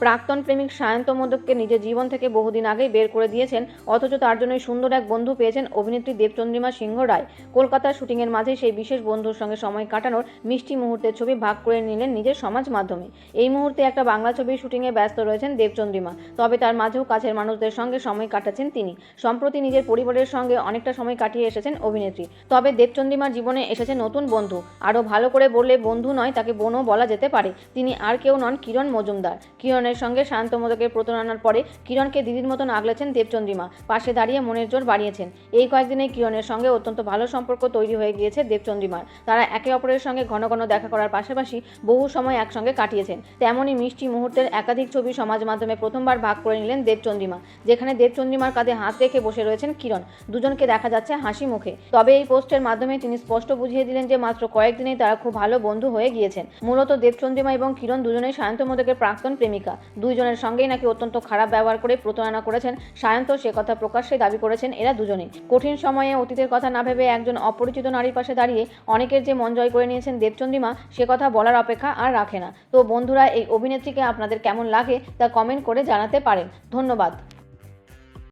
প্রাক্তন প্রেমিক সায়ন্ত মোদককে নিজের জীবন থেকে বহুদিন আগেই বের করে দিয়েছেন, অথচ তার জন্যই সুন্দর এক বন্ধু পেয়েছেন অভিনেত্রী দেবচন্দ্রিমা সিংহ রায়। কলকাতার শুটিংয়ের মাঝে সেই বিশেষ বন্ধুর সঙ্গে সময় কাটানোর মিষ্টি মুহূর্তের ছবি ভাগ করে নিলেন নিজের সমাজ মাধ্যমে। এই মুহূর্তে একটা বাংলা ছবির শুটিংয়ে ব্যস্ত রয়েছেন দেবচন্দ্রিমা, তবে তার মাঝেও কাছের মানুষদের সঙ্গে সময় কাটাচ্ছেন তিনি। সম্প্রতি নিজের পরিবারের সঙ্গে অনেকটা সময় কাটিয়ে এসেছেন অভিনেত্রী। তবে দেবচন্দ্রিমার জীবনে এসেছে নতুন বন্ধু। আরও ভালো করে বললে বন্ধু নয়, তাকে বোনও বলা যেতে পারে। তিনি আর কেউ নন কিরণ মজুমদার। কিরণের সঙ্গে শান্ত মোদকের প্রতারণার পরে কিরণকে দিদির মতন আগলেছেন দেবচন্দ্রিমা। পাশে দাঁড়িয়ে মনের জোর বাড়িয়েছেন। এই কয়েকদিনে কিরণের সঙ্গে অত্যন্ত ভালো সম্পর্ক তৈরি হয়ে গিয়েছে দেবচন্দ্রিমার। তারা একে অপরের সঙ্গে ঘন ঘন দেখা করার পাশাপাশি বহু সময় একসঙ্গে কাটিয়েছেন। তেমনই মিষ্টি মুহূর্তের একাধিক ছবি সমাজ মাধ্যমে প্রথমবার ভাগ করে নিলেন দেবচন্দ্রিমা। যেখানে দেবচন্দ্রিমার কাঁধে হাত রেখে বসে রয়েছেন কিরণ। দুজনকে দেখা যাচ্ছে হাসি মুখে। তবে এই পোস্টের মাধ্যমে তিনি স্পষ্ট বুঝিয়ে দিলেন যে মাত্র কয়েকদিনেই তারা খুব ভালো বন্ধু হয়ে গিয়েছেন। মূলত দেবচন্দ্রিমা এবং কিরণ দুজনেই সায়ন্ত মোদকের প্রাক্তন প্রেমিকা। দুইজনের সঙ্গেই নাকি অত্যন্ত খারাপ ব্যবহার করে প্রতারণা করেছেন সায়ন্ত, সে কথা প্রকাশ্যে দাবি করেছেন এরা দুজনেই। কঠিন সময়ে অতীতের কথা না ভেবে একজন অপরিচিত নারীর পাশে দাঁড়িয়ে অনেকের যে মন জয় করে নিয়েছেন দেবচন্দ্রিমা, সে কথা বলার অপেক্ষা আর রাখে না। তো বন্ধুরা, এই অভিনেত্রীকে আপনাদের কেমন লাগে তা কমেন্ট করে জানাতে পারেন। ধন্যবাদ।